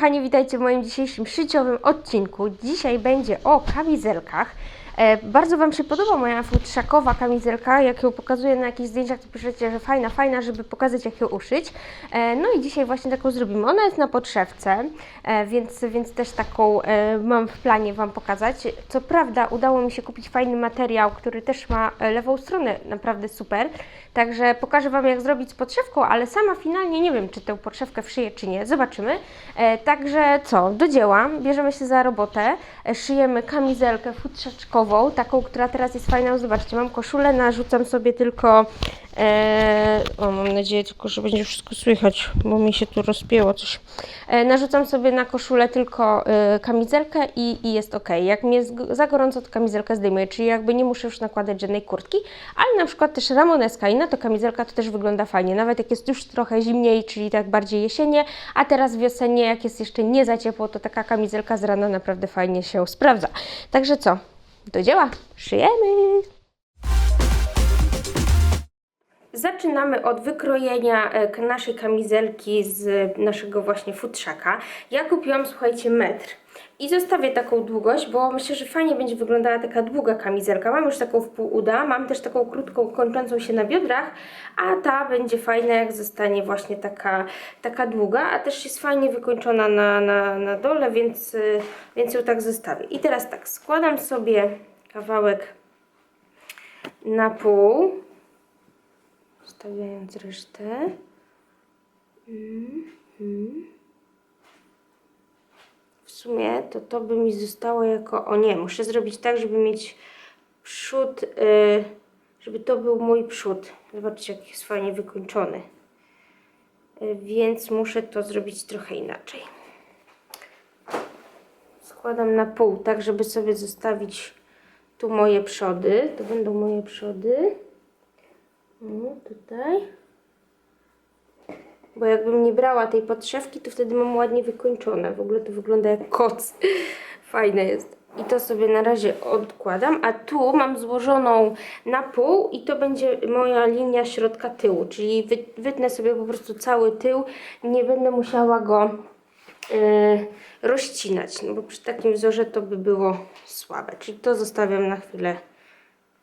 Kochani, witajcie w moim dzisiejszym szyciowym odcinku. Dzisiaj będzie o kamizelkach. E, bardzo Wam się podoba moja futrzakowa kamizelka. Jak ją pokazuję na jakichś zdjęciach, to piszecie, że fajna, fajna, żeby pokazać jak ją uszyć. E, no i dzisiaj właśnie taką zrobimy. Ona jest na podszewce, e, więc, więc też taką e, mam w planie Wam pokazać. Co prawda udało mi się kupić fajny materiał, który też ma e, lewą stronę naprawdę super. Także pokażę Wam jak zrobić z podszewką, ale sama finalnie nie wiem, czy tę podszewkę wszyję, czy nie. Zobaczymy. E, także co, do dzieła. Bierzemy się za robotę. E, szyjemy kamizelkę futrzaczkową, taką, która teraz jest fajna. Zobaczcie, mam koszulę, narzucam sobie tylko... E, o, mam nadzieję tylko, że będzie wszystko słychać, bo mi się tu rozpięło coś. E, narzucam sobie na koszulę tylko e, kamizelkę i, i jest ok. Jak mi jest za gorąco, to kamizelkę zdejmuję, czyli jakby nie muszę już nakładać żadnej kurtki, ale na przykład też ramoneska i na to kamizelka to też wygląda fajnie, nawet jak jest już trochę zimniej, czyli tak bardziej jesienie, a teraz wiosennie, jak jest jeszcze nie za ciepło, to taka kamizelka z rana naprawdę fajnie się sprawdza. Także co, do dzieła, szyjemy! Zaczynamy od wykrojenia e, naszej kamizelki z naszego właśnie futrzaka. Ja kupiłam, słuchajcie, metr. I zostawię taką długość, bo myślę, że fajnie będzie wyglądała taka długa kamizelka. Mam już taką w pół uda, mam też taką krótką, kończącą się na biodrach, a ta będzie fajna, jak zostanie właśnie taka, taka długa, a też jest fajnie wykończona na, na, na dole, więc, y, więc ją tak zostawię. I teraz tak, składam sobie kawałek na pół zostawiając resztę. Mhm. W sumie to to by mi zostało jako. O nie, muszę zrobić tak, żeby mieć przód, y, żeby to był mój przód. Zobaczcie, jak jest fajnie wykończony. Y, Więc muszę to zrobić trochę inaczej. Składam na pół, tak żeby sobie zostawić tu moje przody. To będą moje przody. No, tutaj. Bo jakbym nie brała tej podszewki, to wtedy mam ładnie wykończone. W ogóle to wygląda jak koc. Fajne jest. I to sobie na razie odkładam, a tu mam złożoną na pół i to będzie moja linia środka tyłu, czyli wy, wytnę sobie po prostu cały tył, nie będę musiała go yy, rozcinać, no bo przy takim wzorze to by było słabe. Czyli to zostawiam na chwilę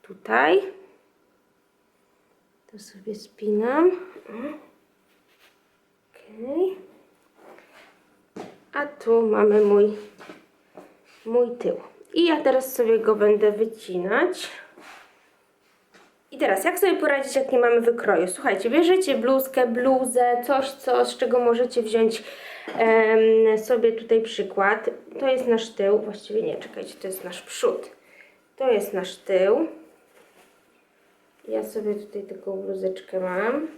tutaj. To sobie spinam. A tu mamy mój, mój tył. I ja teraz sobie go będę wycinać. I teraz, jak sobie poradzić, jak nie mamy wykroju? Słuchajcie, bierzecie bluzkę, bluzę, coś, co, z czego możecie wziąć em, sobie tutaj przykład. To jest nasz tył, właściwie nie, czekajcie, to jest nasz przód. To jest nasz tył. Ja sobie tutaj taką bluzeczkę mam.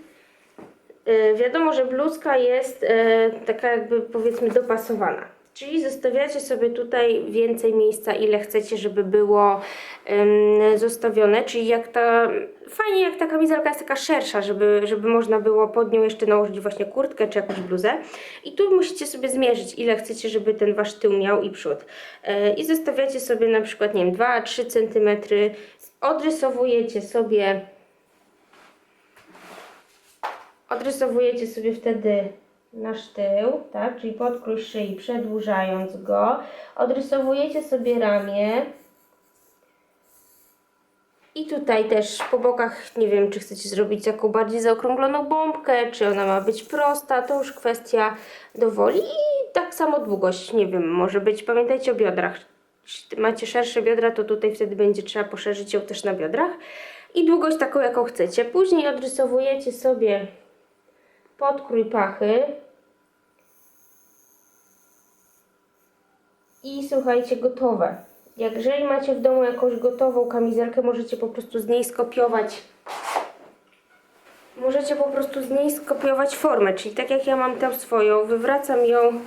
E, wiadomo, że bluzka jest e, taka jakby powiedzmy dopasowana. Czyli zostawiacie sobie tutaj więcej miejsca, ile chcecie, żeby było zostawione. Czyli jak ta, fajnie jak ta kamizelka jest taka szersza, żeby, żeby można było pod nią jeszcze nałożyć właśnie kurtkę czy jakąś bluzę. I tu musicie sobie zmierzyć, ile chcecie, żeby ten wasz tył miał i przód. E, I zostawiacie sobie na przykład, nie wiem, 2-3 cm. Odrysowujecie sobie Odrysowujecie sobie wtedy nasz tył, tak? Czyli podkrój szyi, przedłużając go. Odrysowujecie sobie ramię. I tutaj też po bokach, nie wiem, czy chcecie zrobić taką bardziej zaokrągloną bombkę, czy ona ma być prosta, to już kwestia dowoli. I tak samo długość, nie wiem, może być, pamiętajcie o biodrach. Jeśli macie szersze biodra, to tutaj wtedy będzie trzeba poszerzyć ją też na biodrach. I długość taką, jaką chcecie. Później odrysowujecie sobie podkrój pachy. I słuchajcie, gotowe. Jeżeli macie w domu jakąś gotową kamizelkę, możecie po prostu z niej skopiować. Możecie po prostu z niej skopiować formę, czyli tak jak ja mam tę swoją, wywracam ją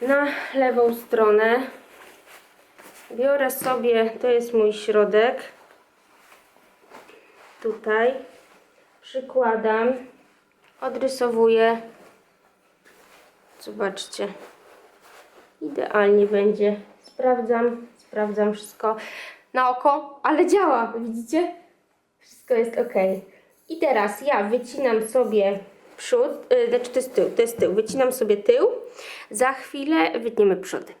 na lewą stronę. Biorę sobie, to jest mój środek. Tutaj przykładam odrysowuję. Zobaczcie. Idealnie będzie. Sprawdzam, sprawdzam wszystko na oko, ale działa, widzicie? Wszystko jest ok. I teraz ja wycinam sobie przód, y, znaczy to jest tył, to jest tył. Wycinam sobie tył. Za chwilę wytniemy przody.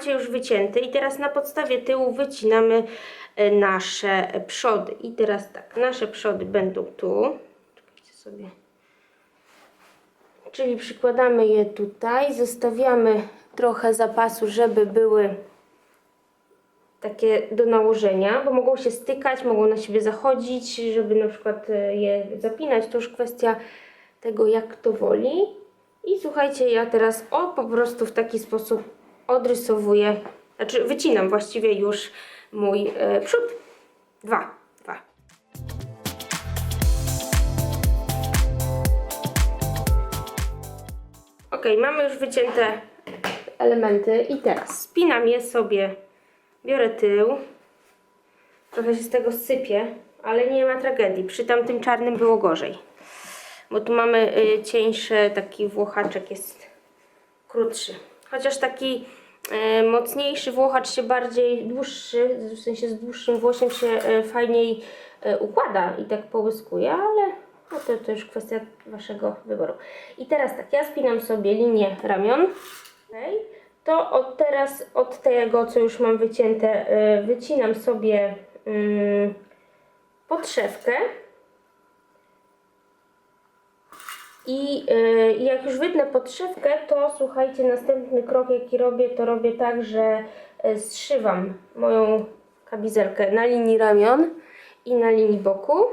Macie już wycięty i teraz na podstawie tyłu wycinamy e, nasze przody. I teraz tak, nasze przody będą tu. Sobie. Czyli przykładamy je tutaj, zostawiamy trochę zapasu, żeby były takie do nałożenia, bo mogą się stykać, mogą na siebie zachodzić, żeby na przykład e, je zapinać, to już kwestia tego, jak to woli. I słuchajcie, ja teraz o po prostu w taki sposób odrysowuję, znaczy wycinam właściwie już mój e, przód. Dwa, dwa. Ok, mamy już wycięte elementy i teraz spinam je sobie, biorę tył, trochę się z tego sypie, ale nie ma tragedii, przy tamtym czarnym było gorzej, bo tu mamy y, cieńszy, taki włochaczek jest krótszy, chociaż taki mocniejszy włochacz się bardziej dłuższy, w sensie z dłuższym włosiem się y, fajniej y, układa i tak połyskuje, ale no to, to już kwestia Waszego wyboru. I teraz tak, ja spinam sobie linię ramion. Okej. To od teraz, od tego, co już mam wycięte, wycinam sobie y, podszewkę. I y, jak już wytnę podszewkę, to słuchajcie, następny krok jaki robię, to robię tak, że y, zszywam moją kamizelkę na linii ramion i na linii boku.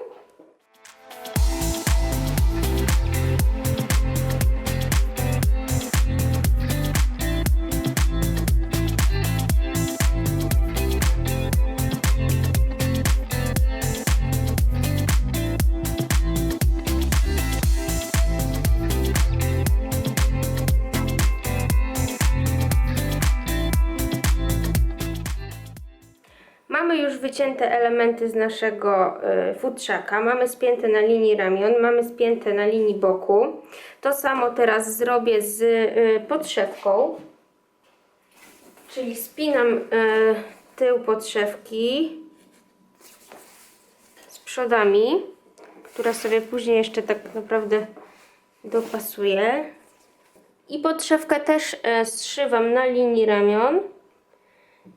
Wycięte elementy z naszego y, futrzaka. Mamy spięte na linii ramion, mamy spięte na linii boku. To samo teraz zrobię z y, podszewką. Czyli spinam y, tył podszewki z przodami, która sobie później jeszcze tak naprawdę dopasuje. I podszewkę też zszywam na linii ramion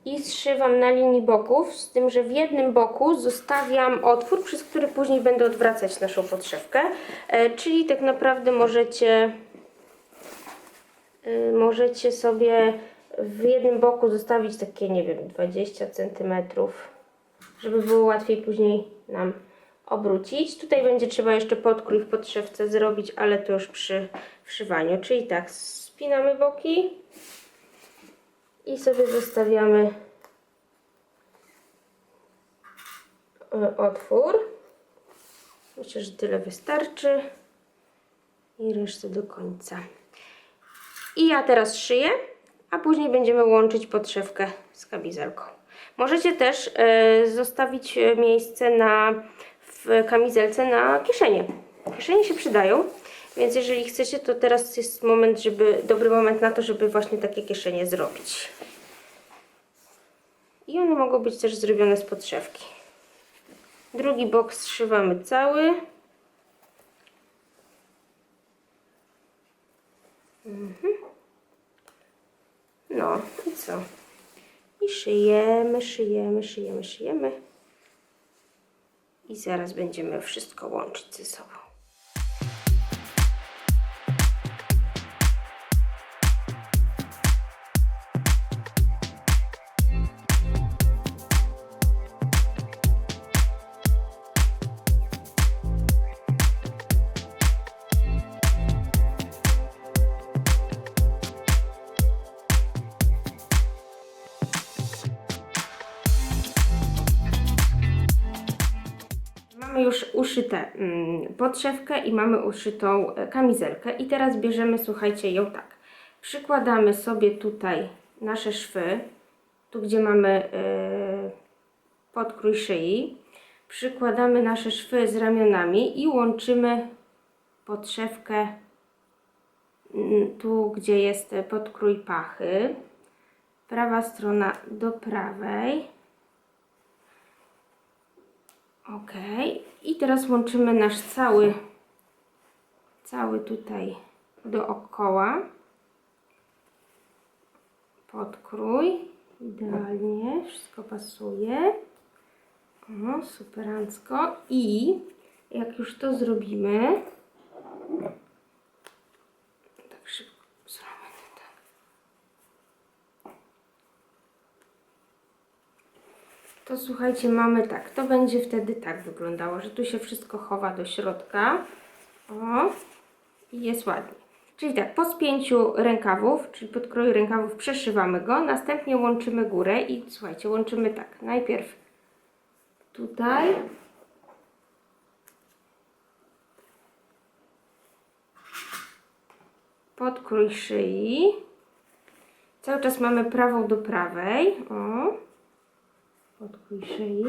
i zszywam na linii boków, z tym, że w jednym boku zostawiam otwór, przez który później będę odwracać naszą podszewkę. E, czyli tak naprawdę możecie, y, możecie sobie w jednym boku zostawić takie, nie wiem, 20 cm, żeby było łatwiej później nam obrócić. Tutaj będzie trzeba jeszcze podkrój w podszewce zrobić, ale to już przy wszywaniu. Czyli tak, spinamy boki i sobie zostawiamy e, otwór. Myślę, że tyle wystarczy i resztę do końca. I ja teraz szyję, a później będziemy łączyć podszewkę z kamizelką. Możecie też e, zostawić miejsce na, w kamizelce na kieszenie. Kieszenie się przydają, więc jeżeli chcecie, to teraz jest moment, żeby, dobry moment na to, żeby właśnie takie kieszenie zrobić. I one mogą być też zrobione z podszewki. Drugi bok zszywamy cały. Mhm. No i co? I szyjemy, szyjemy, szyjemy, szyjemy. I zaraz będziemy wszystko łączyć ze sobą. Mamy już uszyte mm, podszewkę i mamy uszytą e, kamizelkę. I teraz bierzemy, słuchajcie, ją tak. Przykładamy sobie tutaj nasze szwy, tu gdzie mamy e, podkrój szyi. Przykładamy nasze szwy z ramionami i łączymy podszewkę mm, tu, gdzie jest podkrój pachy. prawa strona do prawej. Ok. I teraz łączymy nasz cały, cały tutaj dookoła. Podkrój. Idealnie. Wszystko pasuje. O, superancko. I jak już to zrobimy, tak szybko zrobimy tak. To słuchajcie, mamy tak. To będzie wtedy tak wyglądało, że tu się wszystko chowa do środka. O, i jest ładnie. Czyli tak, po spięciu rękawów, czyli podkroju rękawów przeszywamy go, następnie łączymy górę i słuchajcie, łączymy tak. Najpierw tutaj. Podkrój szyi. Cały czas mamy prawą do prawej. O. Podkrój szyi.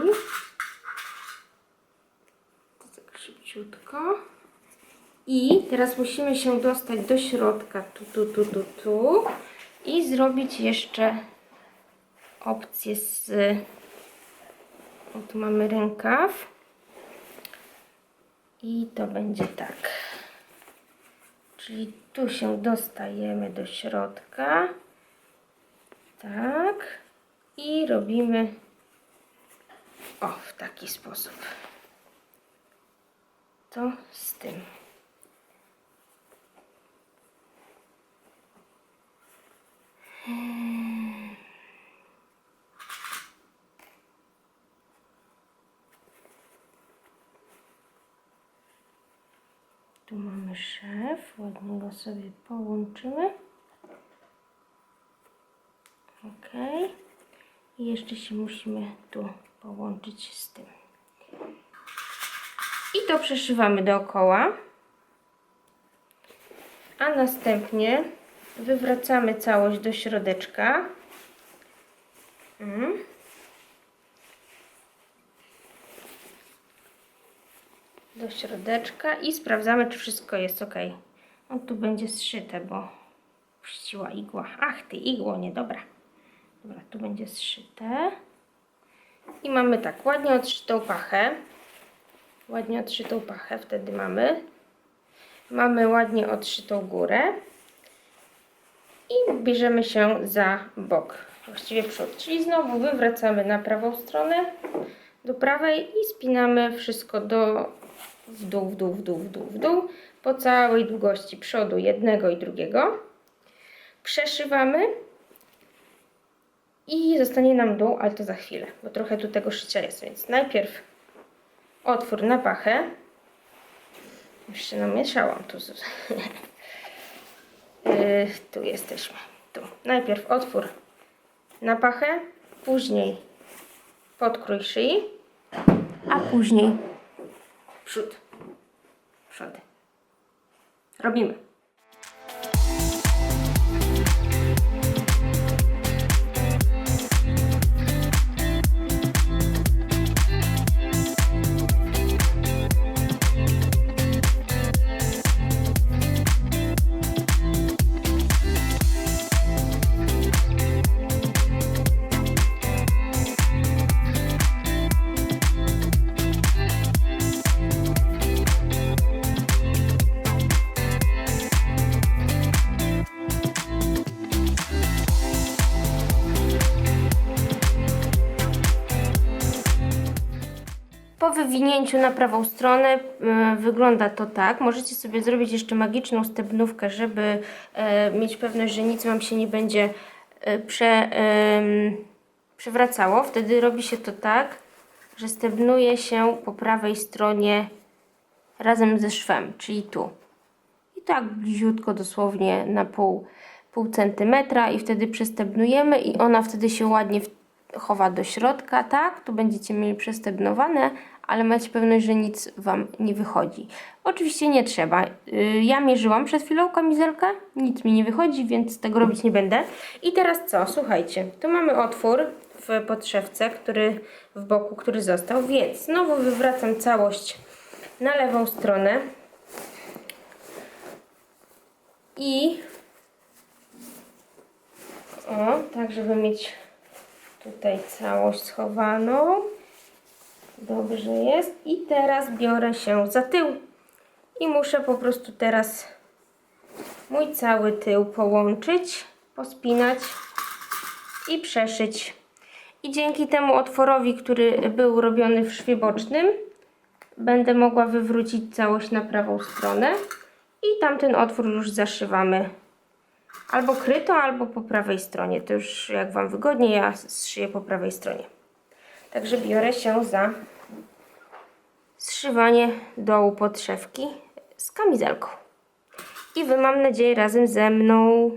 To tak szybciutko. I teraz musimy się dostać do środka, tu, tu, tu, tu, tu i zrobić jeszcze opcję z... O, tu mamy rękaw. I to będzie tak. Czyli tu się dostajemy do środka. Tak. I robimy o, w taki sposób. To z tym. Tu mamy szef, ładnie go sobie połączymy. Ok. I jeszcze się musimy tu połączyć z tym. I to przeszywamy dookoła. A następnie wywracamy całość do środeczka. Mm. do środeczka i sprawdzamy, czy wszystko jest ok. On tu będzie zszyte, bo puściła igła. Ach, ty igło, niedobra. Dobra, tu będzie zszyte. I mamy tak, ładnie odszytą pachę. Ładnie odszytą pachę wtedy mamy. Mamy ładnie odszytą górę. I bierzemy się za bok, właściwie przód. Czyli znowu wywracamy na prawą stronę, do prawej i spinamy wszystko do w dół, w dół, w dół, w dół, w dół, po całej długości przodu jednego i drugiego. Przeszywamy i zostanie nam dół, ale to za chwilę, bo trochę tu tego szycia jest, więc najpierw otwór na pachę. Już się namieszałam tu. Yy, tu jesteśmy. Tu. Najpierw otwór na pachę, później podkrój szyi, a później przód. Przody. Robimy. Po wywinięciu na prawą stronę y, wygląda to tak. Możecie sobie zrobić jeszcze magiczną stebnówkę, żeby e, mieć pewność, że nic Wam się nie będzie e, prze, em, przewracało. Wtedy robi się to tak, że stebnuje się po prawej stronie razem ze szwem, czyli tu. I tak bliziutko, dosłownie na pół, pół centymetra i wtedy przestebnujemy i ona wtedy się ładnie chowa do środka, tak? Tu będziecie mieli przestebnowane, ale macie pewność, że nic Wam nie wychodzi. Oczywiście nie trzeba. Yy, Ja mierzyłam przed chwilą kamizelkę, nic mi nie wychodzi, więc tego robić nie będę. I teraz co? Słuchajcie, tu mamy otwór w podszewce, który w boku, który został, więc znowu wywracam całość na lewą stronę i O, tak żeby mieć tutaj całość schowaną. Dobrze jest. I teraz biorę się za tył. I muszę po prostu teraz mój cały tył połączyć, pospinać i przeszyć. I dzięki temu otworowi, który był robiony w szwie bocznym, będę mogła wywrócić całość na prawą stronę. I tamten otwór już zaszywamy albo kryto, albo po prawej stronie. To już jak Wam wygodnie, ja zszyję po prawej stronie. Także biorę się za zszywanie dołu podszewki z kamizelką. I Wy mam nadzieję razem ze mną.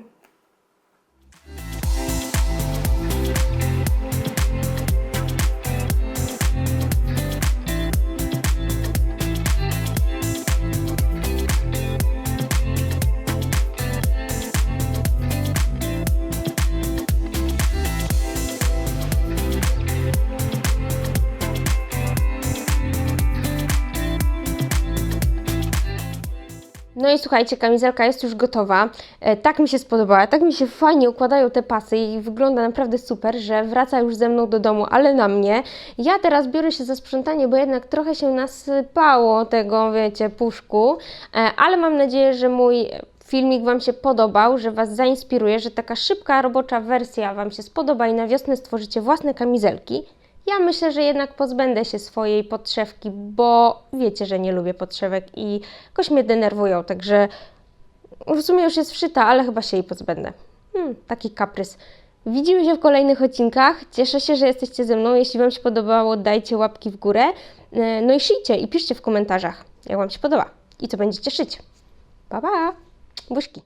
No i słuchajcie, kamizelka jest już gotowa. E, tak mi się spodobała, tak mi się fajnie układają te pasy i wygląda naprawdę super, że wraca już ze mną do domu, ale na mnie. Ja teraz biorę się za sprzątanie, bo jednak trochę się nasypało tego, wiecie, puszku, e, ale mam nadzieję, że mój filmik Wam się podobał, że Was zainspiruje, że taka szybka, robocza wersja Wam się spodoba i na wiosnę stworzycie własne kamizelki. Ja myślę, że jednak pozbędę się swojej podszewki, bo wiecie, że nie lubię podszewek i jakoś mnie denerwują, także w sumie już jest wszyta, ale chyba się jej pozbędę. Hmm, taki kaprys. Widzimy się w kolejnych odcinkach. Cieszę się, że jesteście ze mną. Jeśli Wam się podobało, dajcie łapki w górę. No i szyjcie i piszcie w komentarzach, jak Wam się podoba i co będziecie szyć. Pa, pa! Buźki!